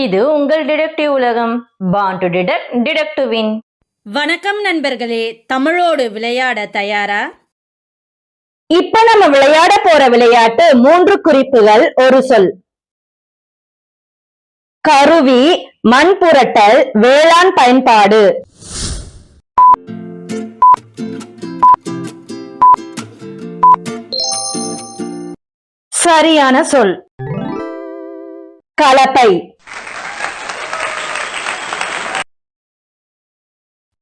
இது உங்கள் டிடெக்டிவ் உலகம். Born to detect detect to win வணக்கம் நண்பர்களே தமிழோடு விளையாட தயாரா? இப்ப நம்ம விளையாட போற விளையாட்டு மூன்று குறிப்புகள் ஒரு சொல். கருவி மண் புரட்டல் வேளாண் பயன்பாடு. சரியான சொல். கலப்பை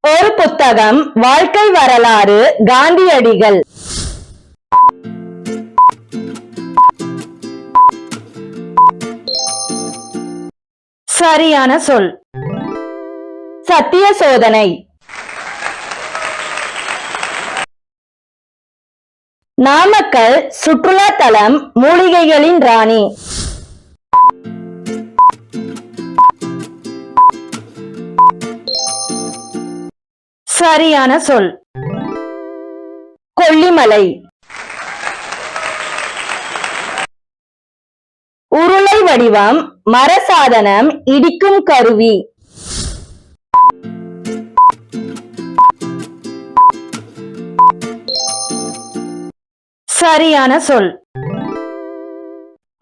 ஒரு புத்தகம் வாழ்க்கை வரலாறு காந்தியடிகள். சரியான சொல். சத்திய சோதனை நாமக்கல் சுற்றுலா தலம் மூலிகைகளின் ராணி. சரியான சொல். கொல்லிமலை. உருளை வடிவம் மர சாதனம் இடிக்கும் கருவி. சரியான சொல்.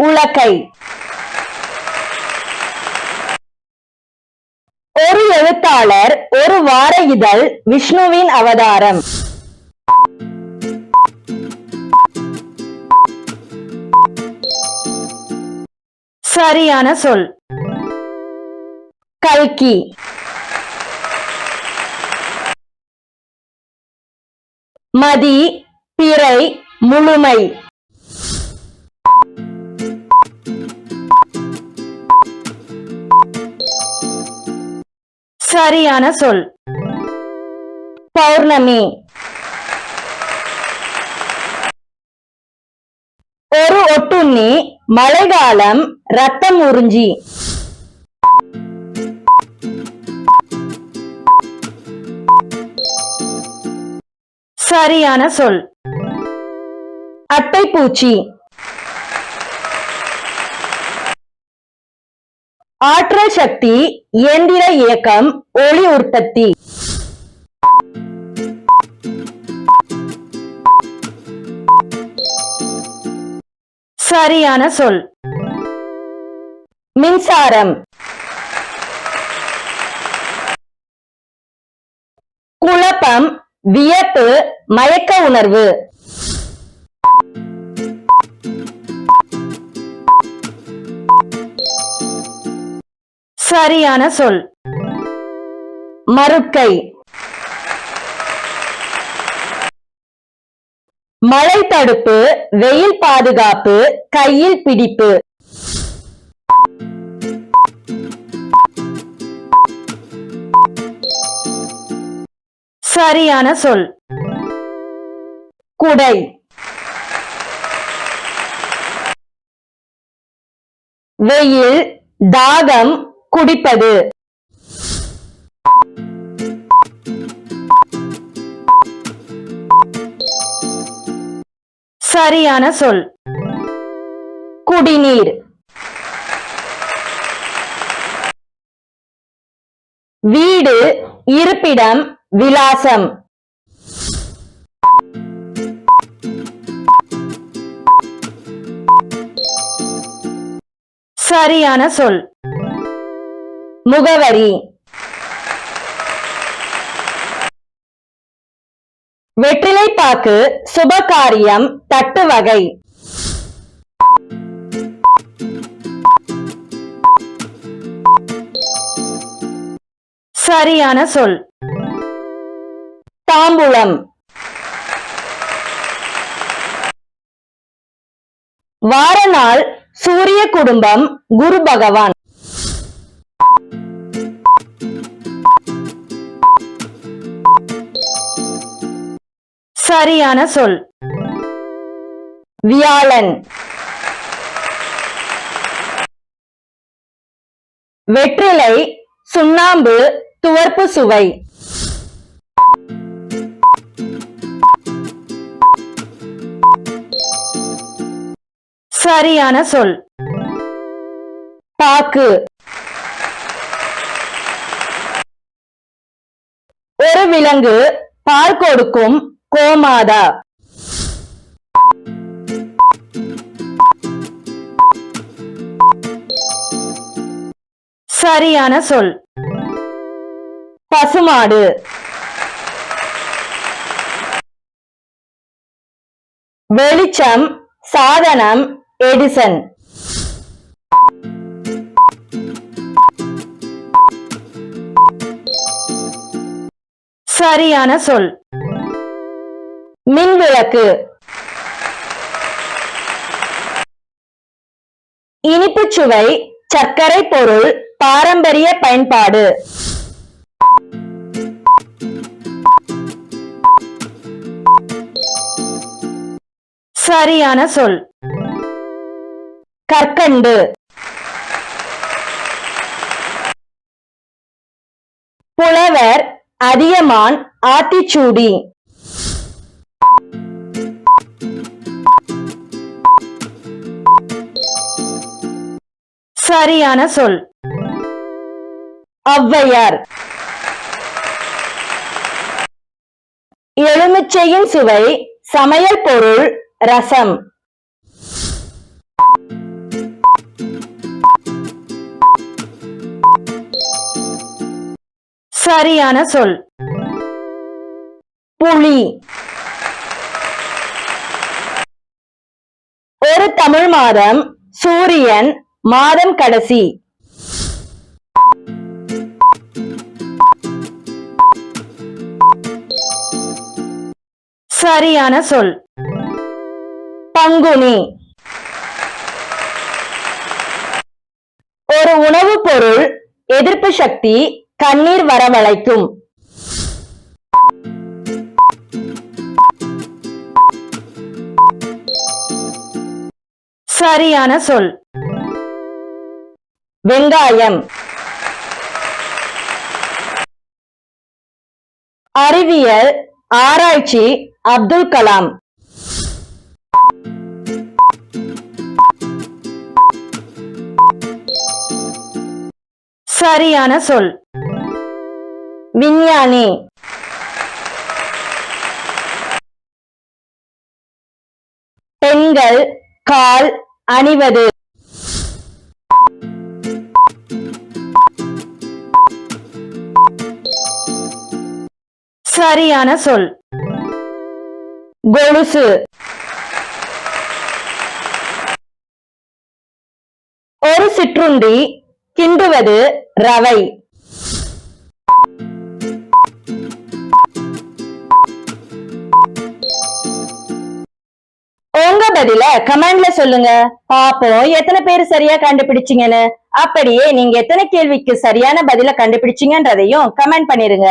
உலக்கை ஒரு எழுத்தாளர் ஒரு வார இதழ் விஷ்ணுவின் அவதாரம். சரியான சொல். கல்கி. மதி பிறை முழுமை. சரியான சொல். பௌர்ணமி. ஒரு ஒட்டுண்ணி மழைக்காலம் ரத்தம் உறிஞ்சி. சரியான சொல். அட்டைப்பூச்சி. ஆற்றல் சக்தி இயந்திர இயக்கம் ஒளி உற்பத்தி. சரியான சொல். மின்சாரம். குழப்பம் வியப்பு மயக்க உணர்வு. சரியான சொல். மறுக்கை. மழை தடுப்பு வெயில் பாதுகாப்பு கையில் பிடிப்பு. சரியான சொல். குடை. வெயில் தாகம் குடிப்பது. சரியான சொல். குடிநீர். வீடு இருப்பிடம் விலாசம். சரியான சொல். முகவரி. வெற்றிலைப்பாக்கு சுபகாரியம் தட்டு வகை. சரியான சொல். தாம்பூலம். வார நாள் சூரிய குடும்பம் குரு பகவான். சரியான சொல். வியாழன். வெற்றிலை சுண்ணாம்பு துவர்ப்பு சுவை. சரியான சொல். பாக்கு. ஒரு விலங்கு பால் கொடுக்கும் கோமாதா. சரியான சொல். பசுமாடு. வெளிச்சம் சாதனம் எடிசன். சரியான சொல். மின்விளக்கு. இனிப்புச் சுவை சர்க்கரை பொருள் பாரம்பரிய பயன்பாடு. சரியான சொல். கற்கண்டு. புலவர் அதியமான் ஆத்திச்சூடி. சரியான சொல். ஔவையார். எலுமிச்சையின் சுவை சமையல் பொருள் ரசம். சரியான சொல். புலி ஒரு தமிழ் மாதம் சூரியன் மாதம் கடைசி. சரியான சொல். பங்குனி. ஒரு உணவுப் பொருள் எதிர்ப்பு சக்தி கண்ணீர் வரவழைக்கும். சரியான சொல். வெங்காயம். அறிவியல் ஆராய்ச்சி அப்துல் கலாம். சரியான சொல். விஞ்ஞானி. பெண்கள் கால் அணிவது. சரியான சொல். கொலுசு. ஒரு சிற்றுண்டி கிண்டுவது ரவை. உங்க பதில கமெண்ட்ல சொல்லுங்க. பாப்போம் எத்தனை பேர் சரியா கண்டுபிடிச்சீங்கன்னு. அப்படியே நீங்க எத்தனை கேள்விக்கு சரியான பதில கண்டுபிடிச்சீங்கன்றதையும் கமெண்ட் பண்ணிருங்க.